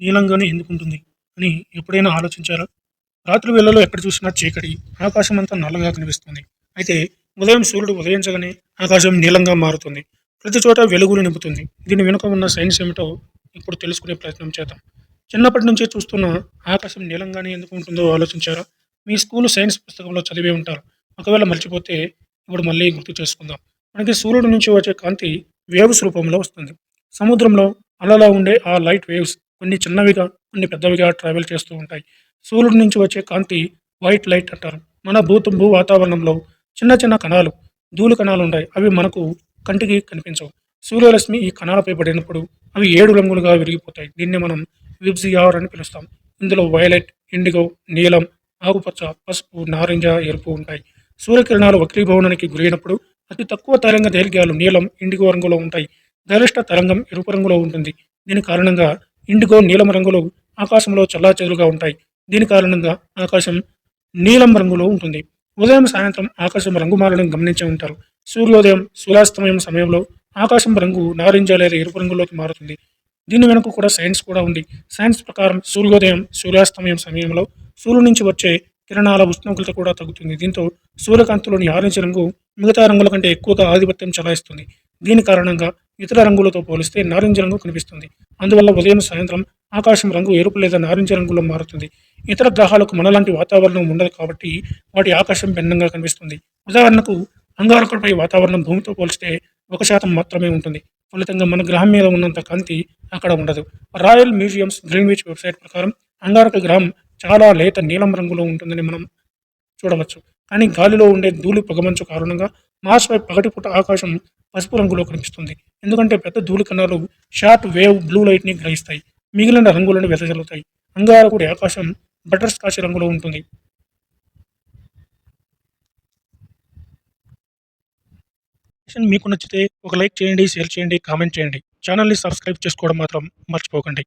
నీలంగానే ఎందుకుంటుంది అని ఎప్పుడైనా ఆలోచించారా? రాత్రి వేళలో ఎక్కడ చూసినా చీకటి ఆకాశం అంతా నల్లగా కనిపిస్తుంది. అయితే ఉదయం సూర్యుడు ఉదయించగానే ఆకాశం నీలంగా మారుతుంది. ప్రతి చోట వెలుగులు నింపుతుంది. దీని వెనుక ఉన్న సైన్స్ ఏమిటో ఇప్పుడు తెలుసుకునే ప్రయత్నం చేద్దాం. చిన్నప్పటి నుంచి చూస్తున్న ఆకాశం నీలంగానే ఎందుకు ఉంటుందో ఆలోచించారా? మీ స్కూల్ సైన్స్ పుస్తకంలో చదివే ఉంటారు. ఒకవేళ మర్చిపోతే ఇప్పుడు మళ్ళీ గుర్తు చేసుకుందాం. మనకి సూర్యుడి నుంచి వచ్చే కాంతి వేవ్స్ రూపంలో వస్తుంది. సముద్రంలో అలలా ఉండే ఆ లైట్ వేవ్స్ కొన్ని చిన్నవిగా కొన్ని పెద్దవిగా ట్రావెల్ చేస్తూ ఉంటాయి. సూర్యుడి నుంచి వచ్చే కాంతి వైట్ లైట్ అంటారు. మన భూత భూ వాతావరణంలో చిన్న చిన్న కణాలు ధూళి కణాలు ఉంటాయి. అవి మనకు కంటికి కనిపించవు. సూర్యరశ్మి ఈ కణాలపై పడినప్పుడు అవి ఏడు రంగులుగా విరిగిపోతాయి. దీన్ని మనం విబ్జియార్ అని పిలుస్తాం. ఇందులో వైలెట్ ఇండిగో నీలం ఆకుపచ్చ పసుపు నారింజ ఎరుపు ఉంటాయి. సూర్యకిరణాలు వక్రీభవనానికి గురైనప్పుడు అతి తక్కువ తరంగ దైర్ఘ్యాలు నీలం ఇండిగో రంగులో ఉంటాయి. గరిష్ట తరంగం ఎరుపు రంగులో ఉంటుంది. దీని కారణంగా ఇండిగో నీలం రంగులు ఆకాశంలో చల్లాచెదురుగా ఉంటాయి. దీని కారణంగా ఆకాశం నీలం రంగులో ఉంటుంది. ఉదయం సాయంత్రం ఆకాశం రంగు మారడం గమనించి ఉంటారు. సూర్యోదయం సూర్యాస్తమయం సమయంలో ఆకాశం రంగు నారింజ లేదా ఎరుపు రంగులోకి మారుతుంది. దీని వెనుక కూడా సైన్స్ కూడా ఉంది. సైన్స్ ప్రకారం సూర్యోదయం సూర్యాస్తమయం సమయంలో సూర్యుడి నుంచి వచ్చే కిరణాల ఉష్ణోగ్రత కూడా తగ్గుతుంది. దీంతో సూర్యకాంతిలోని ఆరెంజ్ రంగు మిగతా రంగుల కంటే ఎక్కువగా ఆధిపత్యం చలాయిస్తుంది. దీని కారణంగా ఇతర రంగులతో పోలిస్తే నారింజ రంగు కనిపిస్తుంది. అందువల్ల ఉదయం సాయంత్రం ఆకాశం రంగు ఎరుపు లేదా నారింజ రంగులో మారుతుంది. ఇతర గ్రహాలకు మనలాంటి వాతావరణం ఉండదు కాబట్టి వాటి ఆకాశం భిన్నంగా కనిపిస్తుంది. ఉదాహరణకు అంగారకుడిపై వాతావరణం భూమితో పోలిస్తే ఒక శాతం మాత్రమే ఉంటుంది. ఫలితంగా మన గ్రహం మీద ఉన్నంత కాంతి అక్కడ ఉండదు. రాయల్ మ్యూజియంస్ గ్రీన్విచ్ వెబ్సైట్ ప్రకారం అంగారక గ్రహం చాలా లేత నీలం రంగులో ఉంటుందని మనం చూడవచ్చు. కానీ గాలిలో ఉండే ధూళి పొగమంచు కారణంగా మార్స్పై పగటిపూట ఆకాశం పసుపు రంగులో కనిపిస్తుంది. ఎందుకంటే పెద్ద ధూళి కణాలు షార్ట్ వేవ్ బ్లూ లైట్ని గ్రహిస్తాయి. మిగిలిన రంగులను వెదజల్లుతాయి. అంగారకుడి ఆకాశం బటర్ స్కాచ్ రంగులో ఉంటుంది. మీకు నచ్చితే ఒక లైక్ చేయండి షేర్ చేయండి కామెంట్ చేయండి. ఛానల్ని సబ్స్క్రైబ్ చేసుకోవడం మాత్రం మర్చిపోకండి.